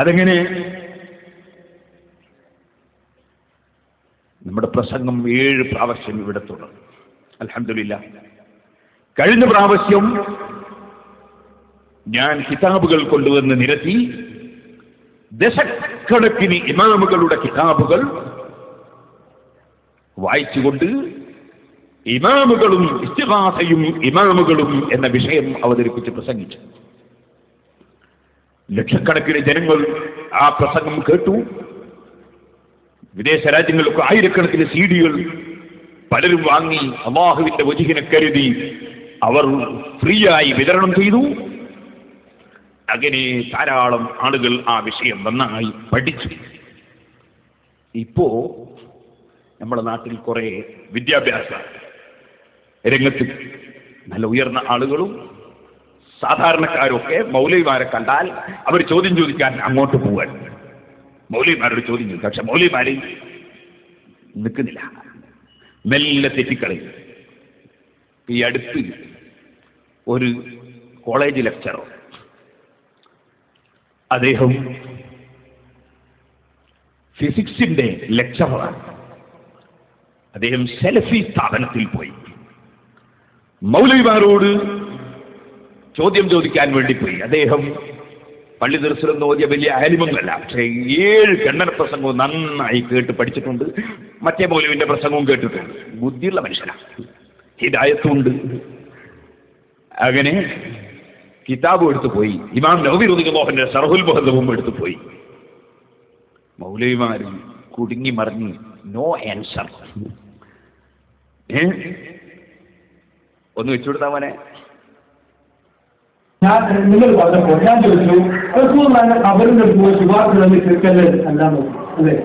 അതെങ്ങനെ? നമ്മുടെ പ്രസംഗം ഏഴ് പ്രാവശ്യം ഇവിടെ തുടർന്നു അലഹമില്ല കഴിഞ്ഞ പ്രാവശ്യം ഞാൻ കിതാബുകൾ കൊണ്ടുവന്ന് നിരത്തി ദശക്കണക്കിന് ഇമാമുകളുടെ കിതാബുകൾ വായിച്ചുകൊണ്ട് ഇമാമുകളും ഇസ്തിഹാസയും ഇമാമുകളും എന്ന വിഷയം അവതരിപ്പിച്ച് പ്രസംഗിച്ചു. ലക്ഷക്കണക്കിന് ജനങ്ങൾ ആ പ്രസംഗം കേട്ടു. വിദേശ രാജ്യങ്ങൾക്ക് ആയിരക്കണക്കിന് സി ഡികൾ പലരും വാങ്ങി അള്ളാഹുവിന്റെ വജുഹിനെ കരുതി അവർ ഫ്രീ ആയി വിതരണം ചെയ്തു. അങ്ങനെ ധാരാളം ആളുകൾ ആ വിഷയം നന്നായി പഠിച്ചു. ഇപ്പോ നമ്മുടെ നാട്ടിൽ കുറെ വിദ്യാഭ്യാസ രംഗത്ത് നല്ല ഉയർന്ന ആളുകളും സാധാരണക്കാരൊക്കെ മൗലവിമാരെ കണ്ടാൽ അവർ ചോദ്യം ചോദിക്കാൻ അങ്ങോട്ട് പോവാൻ. മൗലവിമാരോട് ചോദ്യം ചോദിക്കും. പക്ഷെ മൗലവിമാര് നിൽക്കുന്നില്ല. മെല്ലെ തെറ്റിക്കളയും. ഈ അടുത്ത് ഒരു കോളേജ് ലെക്ചറോ അദ്ദേഹം ഫിസിക്സിന്റെ ലെക്ചറാണ് അദ്ദേഹം സെലഫി സ്ഥാപനത്തിൽ പോയി. മൗലവിമാരോട് ചോദ്യം ചോദിക്കാൻ വേണ്ടി പോയി. അദ്ദേഹം പള്ളി ദർശനം ഓതിയ വലിയ ആലിമങ്ങളല്ല പക്ഷേ ഏഴ് കണ്ണന പ്രസംഗവും നന്നായി കേട്ട് പഠിച്ചിട്ടുണ്ട്. മറ്റേ മൗലവിന്റെ പ്രസംഗവും കേട്ടിട്ടുണ്ട്. ബുദ്ധിയുള്ള മനുഷ്യനാണ് ഹിദായത്തുണ്ട്. അങ്ങനെ കിതാബും എടുത്തു പോയി. ഇമാം നവവി റുദിഖുല്ലാഹിന്റെ സർഹുൽ മുഹദ്ദവും എടുത്തു പോയി. മൗലവിമാർ കുടുങ്ങി മറിഞ്ഞ് നോ ആൻസർ. ഒന്ന് വെച്ചുകൊടുത്താ മോനെ. ഞാൻ നിങ്ങൾ പറഞ്ഞപ്പോൾ ഞാൻ ചോദിച്ചു റസൂൽ അവരുടെ പോയി ശുപാർശ കേൾക്കല്ലേ അല്ലാന്ന് അതെ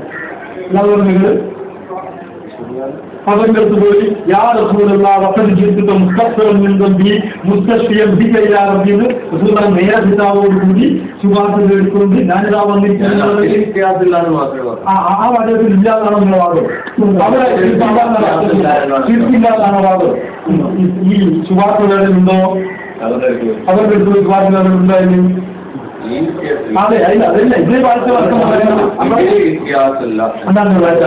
അല്ലാതെ നിങ്ങൾ? അവന്റെ അടുത്ത് പോയി യാ റസൂലുള്ള വക്കൽ ജീവിതത്തെ മുസ്തഫിൽ നിന്നും ബി മുസ്തഫിയം ബി കൈലാറബിന്ന് റസൂല നേരെ പിതാവോട് കൂടി ശുപാർശ എടുക്കൊണ്ട് ഞാനിതാ വന്നിരിക്കുന്നത്. ആ വാദത്തിൽ ഇല്ലാതാണോ നിങ്ങളുടെ വാദം. അവിടെ സാധാരണ വാദം. ഈ- ശുപാർശ ഉണ്ടോ അവരുടെ അടുത്ത് ശുപാർശ ഉണ്ടായിരുന്നു. അതെ അല്ല അതല്ല ഇതേ പാർട്ടി വർഷം ഇതിൽ വ്യത്യാസമില്ല എന്താണ് വായിച്ച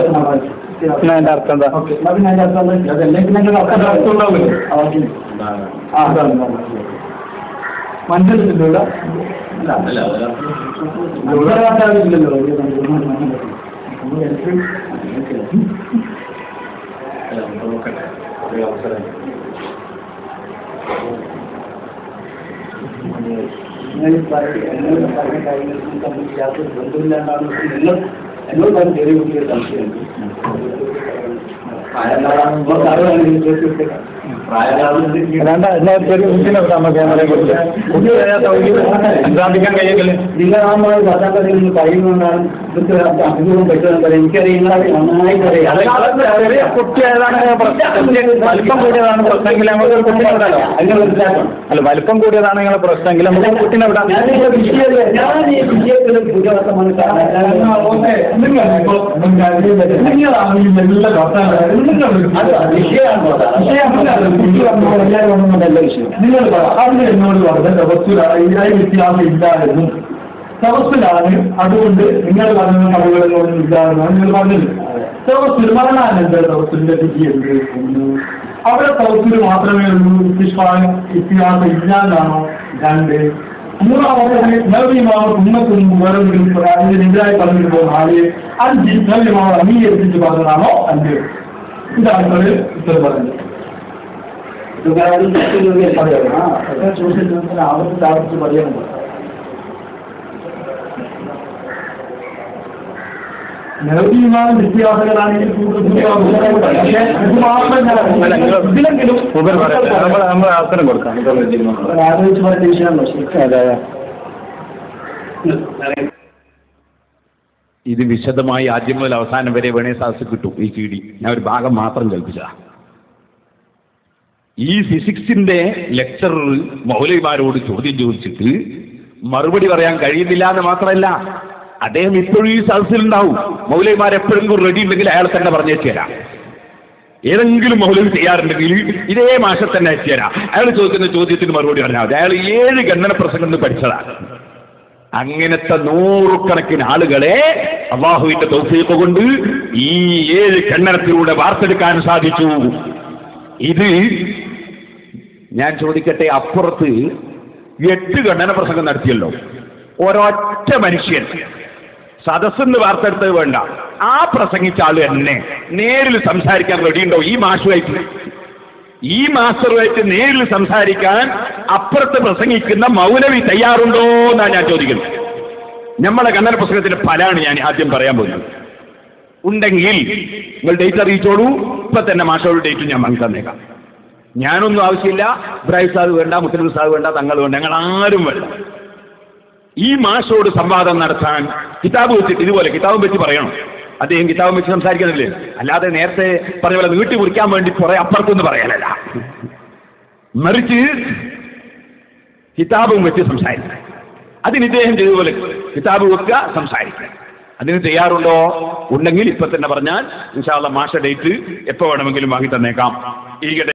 അതിന്റെ അർത്ഥം എന്താ? ഓക്കെ അതിന് അതിന്റെ അർത്ഥം എന്താ? അതല്ലെങ്കിൽ അതിന്റെ അർത്ഥം അർത്ഥം ഉണ്ടാവില്ല. ആ, ഓക്കെ. എന്താണ്? ആ, അതാണ്, അതാണ്. മനസ്സിലില്ല ഇവിടെ അല്ല, അതല്ല, അതല്ല. മനസ്സിലാക്കാറില്ലല്ലോ അല്ല, നമുക്ക് നോക്കട്ടെ. ഒരു അവസരം. എന്നോട് പറഞ്ഞ ചെറിയ കുട്ടിയെ സംശയമുണ്ട് വേണ്ട എന്നാ ചെറിയ കുട്ടീനെ വിടാം നമുക്ക് ക്യാമറയെ കുറിച്ച്. കുട്ടി വരാത്ത സംസാരിക്കാൻ കഴിയില്ലേ നിങ്ങൾ ആ മോളെ ഭർത്താക്കളിൽ നിന്ന് പറയുന്നതുകൊണ്ടാണ് ഇതൊക്കെ അഭിമുഖം പറ്റുന്നത് എനിക്കറിയുന്ന നന്നായി ചെറിയ കുട്ടി ഏതാണ് പ്രശ്നം. വലിപ്പം കൂടിയതാണ് പ്രശ്നമെങ്കിൽ നമുക്ക് ഒരു കുട്ടീനെ വിടാലോ? അങ്ങനെ മനസ്സിലാക്കണം. അല്ല വലിപ്പം കൂടിയതാണ് നിങ്ങളെ പ്രശ്നമെങ്കിൽ നമുക്ക് കുട്ടീനെ വിടാം. ഞാൻ ഈ ഈ വിഷയത്തിൽ പുതിയവർത്തമാണ് നിങ്ങളാണ് ഈ എല്ലാ നിങ്ങൾ അതിന് എന്നോട് പറഞ്ഞ തപസ്സിലാണ് വ്യത്യാസം ഇല്ലായിരുന്നു. തപസ്സിലാണ് അതുകൊണ്ട് നിങ്ങൾ പറഞ്ഞ കഥകളിലൊന്നും ഇല്ലാതെന്നാണ് നിങ്ങൾ പറഞ്ഞത് തപസ്സിൽ മരണാനന്തര തപസ്സിന്റെ വിധി എന്ത് അവിടെ തപസ്സിൽ മാത്രമേ ഉള്ളൂ ഇത്തിഷ്പാൻ ഇത്തിഹാസം ഇല്ലാന്നാണോ രണ്ട് മൂന്നാമത്തെ നവീമാവ് ഉമ്മത്തും വേറെന്തെങ്കിലും അതിനെതിരായി പറഞ്ഞിട്ട് നാല് അഞ്ച് നവീമാവ് അംഗീകരിച്ചിട്ട് പറഞ്ഞതാണോ അഞ്ച്? ഇതാണ് ഉത്തരം പറഞ്ഞത്. ആവർത്തിച്ച് പറയണം നവീമാവ് വിദ്യാർത്ഥികളാണെങ്കിൽ ഇതിലെങ്കിലും മുബർ പറയാം നമ്മൾ നമ്മൾ അവസരം കൊടുക്കാം ഇത് വിശദമായി ആദ്യം മുതൽ അവസാനം വരെ വേണേ സാസ് കിട്ടും ഈ ഡി. ഞാൻ ഒരു ഭാഗം മാത്രം കേൾപ്പിച്ചതാ. ഈ ഫിസിക്സിന്റെ ലെക്ചറർ മൗലവിമാരോട് ചോദ്യം ചോദിച്ചിട്ട് മറുപടി പറയാൻ കഴിയുന്നില്ല എന്ന് മാത്രമല്ല അദ്ദേഹം ഇപ്പോഴും ഈ സദസ്സിലുണ്ടാവും. മൗലവിമാർ എപ്പോഴെങ്കിലും റെഡി ഉണ്ടെങ്കിൽ അയാൾ തന്നെ പറഞ്ഞേച്ചു തരാം. ഏതെങ്കിലും മൗലവി ചെയ്യാറുണ്ടെങ്കിൽ ഇതേ മാഷ തന്നെ തരാം. അയാൾ ചോദിക്കുന്ന ചോദ്യത്തിന് മറുപടി പറഞ്ഞാൽ മതി. അയാൾ ഏഴ് ഗണ്ണന പ്രസംഗം പഠിച്ചതാണ്. അങ്ങനത്തെ നൂറുകണക്കിന് ആളുകളെ അള്ളാഹുവിന്റെ തൗഫീഖ് കൊണ്ട് ഈ ഏഴ് കണ്ണനത്തിലൂടെ വാർത്തെടുക്കാൻ സാധിച്ചു. ഇത് ഞാൻ ചോദിക്കട്ടെ അപ്പുറത്ത് എട്ട് ഖണ്ഡന പ്രസംഗം നടത്തിയല്ലോ. ഒരൊറ്റ മനുഷ്യൻ. സദസ്സെന്ന് വാർത്തെടുത്തത് വേണ്ട. ആ പ്രസംഗിച്ച ആൾ എന്നെ നേരിൽ സംസാരിക്കാൻ റെഡിയുണ്ടോ ഈ മാഷുമായിട്ട്. ഈ മാസ്റ്ററുമായിട്ട് നേരിൽ സംസാരിക്കാൻ അപ്പുറത്ത് പ്രസംഗിക്കുന്ന മൗലവി തയ്യാറുണ്ടോ എന്നാണ് ഞാൻ ചോദിക്കുന്നത് നമ്മളെ കന്നഡ പുസ്തകത്തിന്റെ ഫലാണ് ഞാൻ ആദ്യം പറയാൻ പോകുന്നത്. ഉണ്ടെങ്കിൽ നിങ്ങൾ ഡേറ്റ് അറിയിച്ചോളൂ. ഇപ്പൊ തന്നെ മാഷോട് ഡേറ്റ് ഞാൻ മനസ്സിലേക്കാം ഞാനൊന്നും ആവശ്യമില്ല. ഇബ്രാഹിം സാദ് വേണ്ട മുത്തലിം സാദ് വേണ്ട തങ്ങൾ വേണ്ട ഞങ്ങൾ ആരും വേണ്ട. ഈ മാഷോട് സംവാദം നടത്താൻ കിതാബ് വെച്ചിട്ട് ഇതുപോലെ കിതാബും വെച്ച് പറയണം. അദ്ദേഹം കിതാബും വെച്ച് സംസാരിക്കുന്നില്ലേ? അല്ലാതെ നേരത്തെ പറഞ്ഞ പോലെ നീട്ടി കുറിക്കാൻ വേണ്ടി കുറെ അപ്പുറത്തൊന്നും പറയാനല്ല മറിച്ച് കിതാബും വെച്ച് സംസാരിക്കുക. അതിന് ഇദ്ദേഹം ചെയ്തതുപോലെ കിതാബ് വെക്കുക സംസാരിക്കുക. അതിന് തയ്യാറുണ്ടോ? ഉണ്ടെങ്കിൽ ഇപ്പൊ തന്നെ പറഞ്ഞാൽ ഇൻഷാള്ള മാഷ ഡേറ്റ് എപ്പോ വേണമെങ്കിലും വാങ്ങി തന്നേക്കാം. ഈ